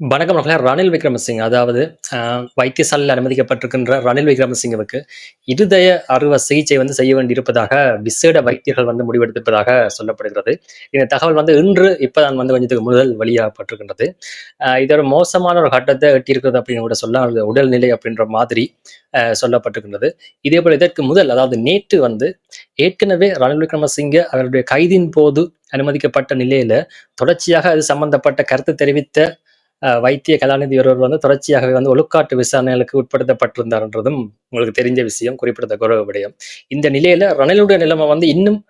வணக்கம் மக்களே. ரணில் விக்ரமசிங் அதாவது வைத்தியசாலையில் அனுமதிக்கப்பட்டிருக்கின்ற ரணில் விக்ரமசிங்கவுக்கு இருதய அறுவை சிகிச்சை வந்து செய்ய வேண்டியிருப்பதாக விசேட வைத்தியர்கள் வந்து முடிவெடுத்திருப்பதாக சொல்லப்படுகிறது. இந்த தகவல் வந்து இன்று இப்போதான் வந்து கொஞ்சத்துக்கு முதல் வெளியாகப்பட்டிருக்கின்றது. இதோட இது ஒரு மோசமான ஒரு கட்டத்தை எட்டியிருக்கிறது அப்படின்னு கூட சொல்லலாம். உடல்நிலை அப்படின்ற மாதிரி சொல்லப்பட்டிருக்கின்றது இதே போல் இதற்கு முதல் அதாவது நேற்று வந்து ஏற்கனவே ரணில் விக்ரமசிங்க அவருடைய கைதின் போது அனுமதிக்கப்பட்ட நிலையில தொடர்ச்சியாக அது சம்பந்தப்பட்ட கருத்து தெரிவித்த வைத்திய கலாநிதி ஒருவர் வந்து தொடர்ச்சியாகவே வந்து ஒழுக்காட்டு விசாரணைகளுக்கு உட்படுத்தப்பட்டிருந்தார்ன்றதும் உங்களுக்கு தெரிஞ்ச விஷயம். குறிப்பிடத்தக்க ஒரு விடயம். இந்த நிலையில ரணிலுடைய நிலைமை வந்து இன்னும்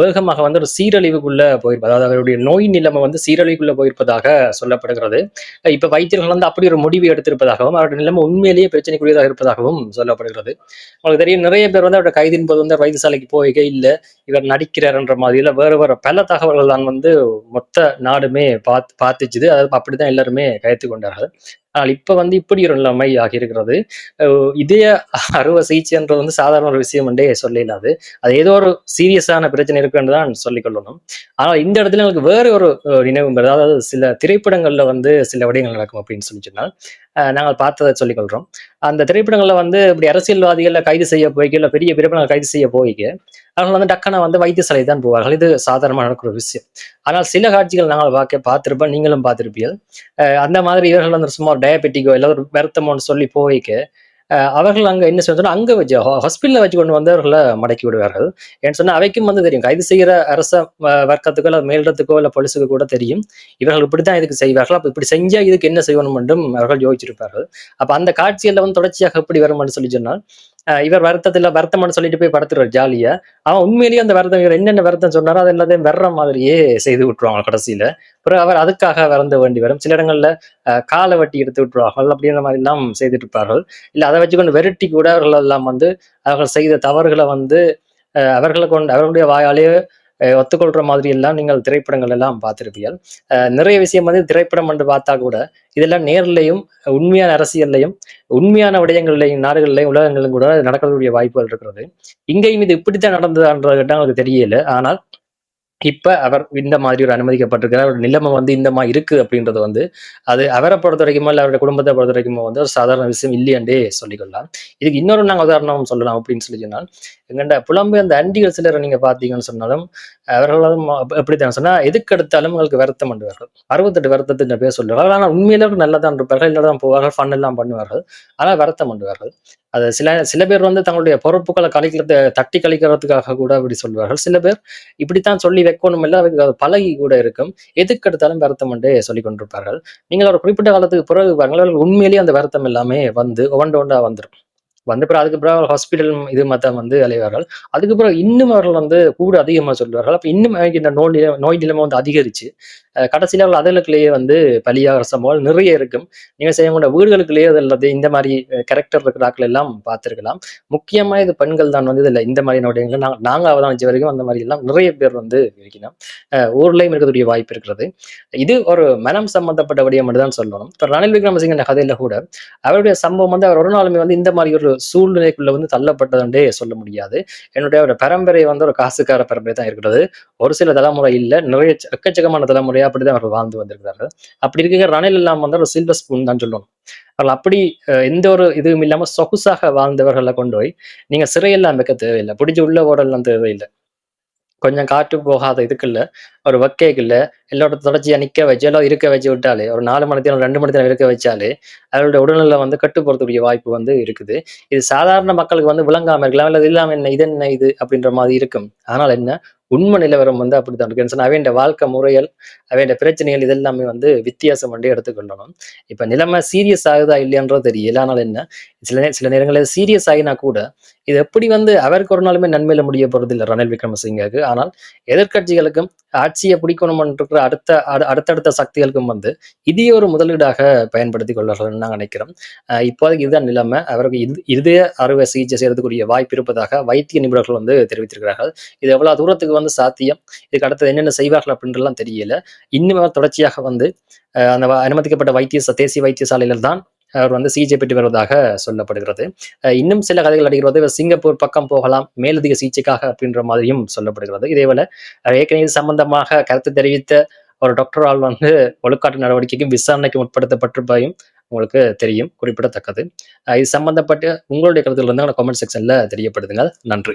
வேகமாக வந்து ஒரு சீரழிவுக்குள்ள போயிருப்பது. அதாவது அவருடைய நோய் நிலைமை வந்து சீரழிவுக்குள்ள போயிருப்பதாக சொல்லப்படுகிறது. இப்ப வைத்தியர்கள் வந்து அப்படி ஒரு முடிவு எடுத்திருப்பதாகவும், அவருடைய நிலைமை உண்மையிலேயே பிரச்சனைக்குரியதாக இருப்பதாகவும் சொல்லப்படுகிறது. உங்களுக்கு தெரியும் நிறைய பேர் வந்து அவருடைய கைதின் போது வந்து வைத்தியசாலைக்கு போக இல்ல, இவர் நடிக்கிறார்ன்ற மாதிரில வேற வேற பல தகவல்கள் தான் வந்து மொத்த நாடுமே பாத் பார்த்துச்சுது. அதாவது அப்படித்தான் எல்லாருமே கைத்து கொண்டார்கள். ஆனால் இப்ப வந்து இப்படி ஒரு நிலைமை ஆகியிருக்கிறது. இதய அறுவை சிகிச்சைன்றது வந்து சாதாரண ஒரு விஷயம் என்றே சொல்லிடாது அது ஏதோ ஒரு சீரியஸான பிரச்சனை இருக்குன்னு தான் சொல்லிக்கொள்ளணும் கொள்ளணும். ஆனா இந்த இடத்துல எனக்கு வேற ஒரு நினைவு அதாவது சில திரைப்படங்கள்ல வந்து சில விடயங்கள் நடக்கும் அப்படின்னு சொல்லி சொன்னால், நாங்கள் பார்த்ததை சொல்லிக்கொள்கிறோம் அந்த திரைப்படங்களில் வந்து இப்படி அரசியல்வாதிகள கைது செய்ய போய்க்கு இல்ல பெரிய பிரபலங்கள கைது செய்ய போய்க்கு அவர்கள் வந்து டக்குனு வந்து வைத்தியசாலை தான் போவார்கள். இது சாதாரணமா நடக்கிற ஒரு விஷயம். ஆனால் சில காட்சிகள் நாங்கள் பார்க்க பார்த்துருப்போம் நீங்களும் பார்த்துருப்பீர்கள் அந்த மாதிரி இவர்கள் வந்து சும்மா டயாபெட்டிக்கோ இல்ல ஒரு வருத்தமோன்னு சொல்லி போய்க்கு அவர்கள் அங்க என்ன செய்வாங்கன்னா, அங்க வச்சு ஹாஸ்பிட்டலில் ஹாஸ்பிட்டல்ல வச்சு கொண்டு வந்து மடக்கி விடுவார்கள். ஏன்னு சொன்னா அவைக்கும் வந்து தெரியும். கைது செய்கிற அரச வர்க்கத்துக்கோ, இல்லை மேலிடத்துக்கோ, இல்ல போலீஸுக்கு கூட தெரியும். இவர்கள் இப்படித்தான் இதுக்கு செய்வார்கள். அப்ப இப்படி செஞ்சா இதுக்கு என்ன செய்யணும் என்றும் அவர்கள் யோசிச்சிருப்பார்கள். அப்ப அந்த காட்சியெல்லாம் வந்து தொடர்ச்சியாக எப்படி வரும்னு சொல்லி சொன்னால், இவர் வருத்தத்தில வருத்தம்னு சொல்லிட்டு போய் படுத்துருவார் ஜாலியா. அவன் உண்மையிலேயே அந்த வருத்தம் இவர் என்னென்ன வருத்தம் சொன்னாரோ, அது எல்லாத்தையும் வர்ற மாதிரியே செய்து விட்டுருவாங்க கடைசியில. பிறகு அவர் அதுக்காக வறந்து வேண்டி வரும். சில இடங்கள்ல காலை வட்டி வெட்டி எடுத்து விட்டுருவார்கள். அப்படின்ற மாரிலாம் செய்துட்டு இருப்பார்கள். இல்ல அதை வச்சுக்கொண்டு வெரட்டி கூட அவர்கள் எல்லாம் வந்து அவர்கள் செய்த தவறுகளை வந்து அவர்களை கொண்டு அவர்களுடைய வாயாலேயே ஒத்துக்கொள்கிற ஒத்துக்கொள்ற மாதிரி எல்லாம் நீங்கள் திரைப்படங்கள் எல்லாம் பார்த்திருப்பீர்கள். நிறைய விஷயம் வந்து திரைப்படம் என்று பார்த்தா கூட, இதெல்லாம் நேர்லையும் உண்மையான அரசியல்லையும் உண்மையான விடயங்கள்லையும் நாடுகள்லையும் உலகங்களிலும் கூட நடக்கக்கூடிய வாய்ப்புகள் இருக்கிறது. இங்கேயும் இது இப்படித்தான் நடந்ததுன்றது கேட்டா உங்களுக்கு தெரியல. ஆனால் இப்ப அவர் இந்த மாதிரி ஒரு அனுமதிக்கப்பட்டிருக்கிறார். அவருடைய நிலைமை வந்து இந்த மாதிரி இருக்கு அப்படின்றது வந்து, அது அவரை பொறுத்த வரைக்குமோ இல்லை அவருடைய குடும்பத்த பொறுத்தவரைக்குமோ வந்து ஒரு சாதாரண விஷயம் இல்ல சொல்லிக்கொள்ளலாம் சொல்லிக் கொள்ளலாம். இதுக்கு இன்னொரு நாங்க உதாரணம் சொல்லலாம் அப்படின்னு சொல்லி சொன்னால், எங்கண்ட புலம்பெயர்ந்த அண்டிகள் சிலர் நீங்க பார்த்தீங்கன்னு சொன்னாலும், அவர்களும் எப்படி தானே சொன்னா, எதுக்கு எடுத்தாலும் உங்களுக்கு வருத்தம் பண்ணுவார்கள். 68 வருத்தத்தின் பேர் சொல்லுவார்கள். ஆனா உண்மையிலே நல்லதான் இருப்பார்கள். நல்லா தான் போவார்கள். ஃபன் எல்லாம் பண்ணுவார்கள். ஆனா வருத்தம் பண்ணுவார்கள். அது சில சில பேர் வந்து தங்களுடைய பொறுப்புகளை கழிக்கிறது தட்டி கழிக்கிறதுக்காக கூட அப்படி சொல்வார்கள். சில பேர் இப்படித்தான் சொல்லி வைக்கணும் இல்லை அது பழகி கூட இருக்கும். எதுக்கு எடுத்தாலும் வருத்தம் என்று சொல்லிக் கொண்டிருப்பார்கள். நீங்கள் ஒரு குறிப்பிட்ட காலத்துக்கு பிறகு பாருங்கள், உண்மையிலேயே அந்த வருத்தம் எல்லாமே வந்து ஒவ்வொன்று ஒன்றா வந்துடும் வந்த பிறகு அதுக்கு ஹாஸ்பிட்டல் இது மத்தம் வந்து அலைவார்கள். அதுக்கப்புறம் இன்னும் அவர்கள் வந்து கூட அதிகமாக சொல்வார்கள். அப்போ இன்னும் இந்த நோய் நிலை நோய் நிலைமை வந்து அதிகரிச்சு, கடைசியில் கடைசியில அவர்கள் அதுகளுக்குள்ளேயே வந்து பலியாகிற சம்பவம் நிறைய இருக்கும். நீங்கள் செய்யக்கூடிய வீடுகளுக்குள்ளேயே அது அல்லது இந்த மாதிரி கேரக்டர் இருக்கிறாக்கள் எல்லாம் பார்த்திருக்கலாம். முக்கியமாக இது பெண்கள் தான் வந்து இதில் இந்த மாரியான விடயங்கள் நாங்கள் நாங்கள் அவதானிச்ச வரைக்கும் அந்த மாதிரி எல்லாம் நிறைய பேர் வந்து இருக்கணும் ஊர்லேயும் ஊர்லயும் இருக்கக்கூடிய வாய்ப்பு இருக்கிறது. இது ஒரு மனம் சம்பந்தப்பட்ட விடயம் மட்டும் தான் சொல்லணும். இப்போ ரணில் விக்ரமசிங்க கதையில் கூட, அவருடைய சம்பவம் வந்து அவர் ஒரு நாளுமே வந்து இந்த மாதிரி ஒரு சூழ்நிலைக்குள்ள வந்து தள்ளப்பட்டதுண்டே சொல்ல முடியாது. என்னுடைய ஒரு பரம்பரை வந்து ஒரு காசுக்கார பரம்பரை தான் இருக்கிறது. ஒரு சில தலைமுறை இல்லை நிறைய எக்கச்சக்கமான தலைமுறையா அப்படிதான் அவர்கள் வாழ்ந்து வந்திருக்கிறார்கள். அப்படி இருக்கிற ரணில் இல்லாமல் வந்து ஒரு சில்வர் ஸ்பூன் தான் சொல்லணும். அவர்கள் அப்படி எந்த ஒரு இதுவும் இல்லாமல் சொகுசாக வாழ்ந்தவர்களை கொண்டு போய், நீங்க சிறையெல்லாம் வைக்க தேவையில்லை புடிச்சு உள்ள போடலாம் தேவையில்லை கொஞ்சம் காற்று போகாத இதுக்குள்ள, ஒரு வக்கைக்குள்ள எல்லோரும் தொடர்ச்சியா நிக்க வச்சு, எல்லாம் இருக்க வச்சு விட்டாலே, ஒரு நாலு மணி நேரம், ரெண்டு மணி நேரம் இருக்க வச்சாலே, அவர்களுடைய உடல்நிலை வந்து கட்டுப்படுத்தக்கூடிய வாய்ப்பு வந்து இருக்குது. இது சாதாரண மக்களுக்கு வந்து விளங்காம இருக்கலாம். இல்ல இது இல்லாமல் என்ன, இது என்ன இது அப்படின்ற மாதிரி இருக்கும். ஆனால் என்ன, உண்மை நிலவரம் வந்து அப்படித்தான் இருக்கு. ஏன்னு சொன்னா அவையண்ட வாழ்க்கை முறைகள், அவையண்ட பிரச்சனைகள் இதெல்லாமே வந்து வித்தியாசம் வந்து எடுத்துக்கொள்ளணும். இப்ப நிலைமை சீரியஸ் ஆகுதா இல்லையான்றது தெரியல. ஆனால் என்ன, சில சில நேரங்களில் சீரியஸ் ஆகினா கூட, இது எப்படி வந்து அவருக்கு ஒரு நாளுமே நன்மையில முடிய போறதில்ல ரணில் விக்ரமசிங்கவுக்கு. ஆனால் எதிர்க்கட்சிகளுக்கும், ஆட்சியை பிடிக்கணும்னு அடுத்த அடு அடுத்தடுத்த சக்திகளுக்கும் வந்து, இதையே ஒரு முதலீடாக பயன்படுத்தி கொள்வார்கள்னு நான் நினைக்கிறோம். இப்போதைக்கு இதுதான் நிலைமை. அவருக்கு இது இதய அறுவை சிகிச்சை செய்யறதுக்குரிய வாய்ப்பு இருப்பதாக வைத்திய நிபுணர்கள் வந்து தெரிவித்திருக்கிறார்கள். இது எவ்வளவு தூரத்துக்கு வந்து சாத்தியம், இதுக்கு அடுத்தது என்னென்ன செய்வார்கள் அப்படின்றலாம் தெரியல. இன்னும் தொடர்ச்சியாக வந்து அந்த அனுமதிக்கப்பட்ட வைத்திய தேசிய வைத்தியசாலையில் தான் அவர் வந்து சிகிச்சை பெற்று வருவதாக சொல்லப்படுகிறது. இன்னும் சில கதைகள் அடிக்கிறது, சிங்கப்பூர் பக்கம் போகலாம், மேலதிக சிகிச்சைக்காக அப்படின்ற மாதிரியும் சொல்லப்படுகிறது. இதேபோல ஏற்கனவே சம்பந்தமாக கருத்து தெரிவித்த ஒரு டாக்டரால் வந்து ஒழுக்காட்டு நடவடிக்கைக்கும் விசாரணைக்கு உட்படுத்தப்பட்டிருப்பதையும் உங்களுக்கு தெரியும் குறிப்பிடத்தக்கது இது சம்பந்தப்பட்ட உங்களுடைய கருத்துக்கள் வந்து கமெண்ட் செக்ஷன்ல தெரியப்படுத்துங்க நன்றி